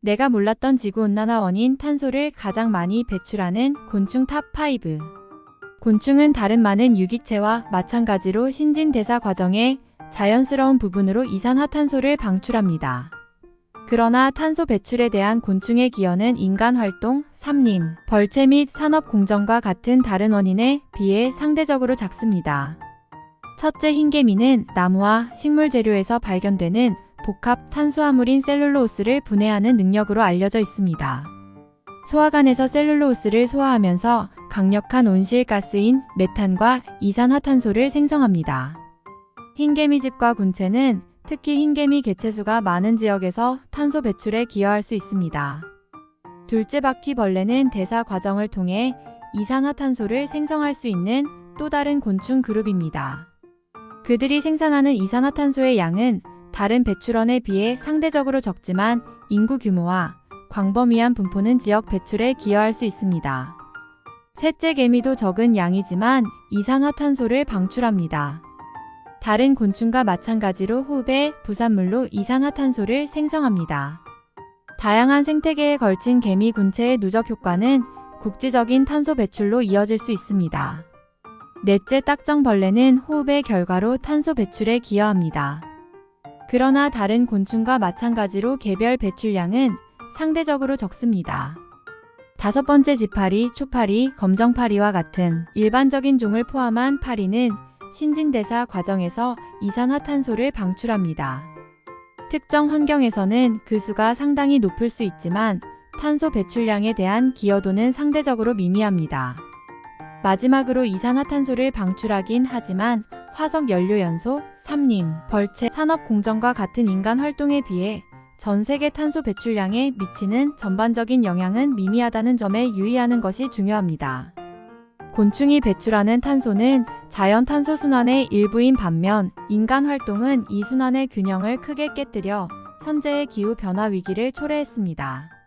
내가 몰랐던 지구온난화 원인 탄소를 가장 많이 배출하는 곤충 탑5. 곤충은 다른 많은 유기체와 마찬가지로 신진대사 과정의 자연스러운 부분으로 이산화탄소를 방출합니다. 그러나 탄소 배출에 대한 곤충의 기여는 인간 활동, 삼림, 벌채 및 산업 공정과 같은 다른 원인에 비해 상대적으로 작습니다. 첫째 흰개미는 나무와 식물 재료에서 발견되는 복합 탄수화물인 셀룰로스를 분해하는 능력으로 알려져 있습니다. 소화관에서 셀룰로스를 소화하면서 강력한 온실가스인 메탄과 이산화탄소를 생성합니다. 흰개미집과 군체는 특히 흰개미 개체수가 많은 지역에서 탄소 배출에 기여할 수 있습니다. 둘째 바퀴벌레는 대사 과정을 통해 이산화탄소를 생성할 수 있는 또 다른 곤충 그룹입니다. 그들이 생산하는 이산화탄소의 양은 다른 배출원에 비해 상대적으로 적지만 인구 규모와 광범위한 분포는 지역 배출에 기여할 수 있습니다. 셋째 개미도 적은 양이지만 이산화탄소를 방출합니다. 다른 곤충과 마찬가지로 호흡의 부산물로 이산화탄소를 생성합니다. 다양한 생태계에 걸친 개미 군체의 누적 효과는 국지적인 탄소 배출로 이어질 수 있습니다. 넷째 딱정벌레는 호흡의 결과로 탄소 배출에 기여합니다. 그러나 다른 곤충과 마찬가지로 개별 배출량은 상대적으로 적습니다. 다섯 번째 지파리, 초파리, 검정파리와 같은 일반적인 종을 포함한 파리는 신진대사 과정에서 이산화탄소를 방출합니다. 특정 환경에서는 그 수가 상당히 높을 수 있지만 탄소 배출량에 대한 기여도는 상대적으로 미미합니다. 마지막으로 이산화탄소를 방출하긴 하지만 화석 연료 연소, 삼림, 벌채, 산업 공정과 같은 인간 활동에 비해 전 세계 탄소 배출량에 미치는 전반적인 영향은 미미하다는 점에 유의하는 것이 중요합니다. 곤충이 배출하는 탄소는 자연 탄소 순환의 일부인 반면 인간 활동은 이 순환의 균형을 크게 깨뜨려 현재의 기후 변화 위기를 초래했습니다.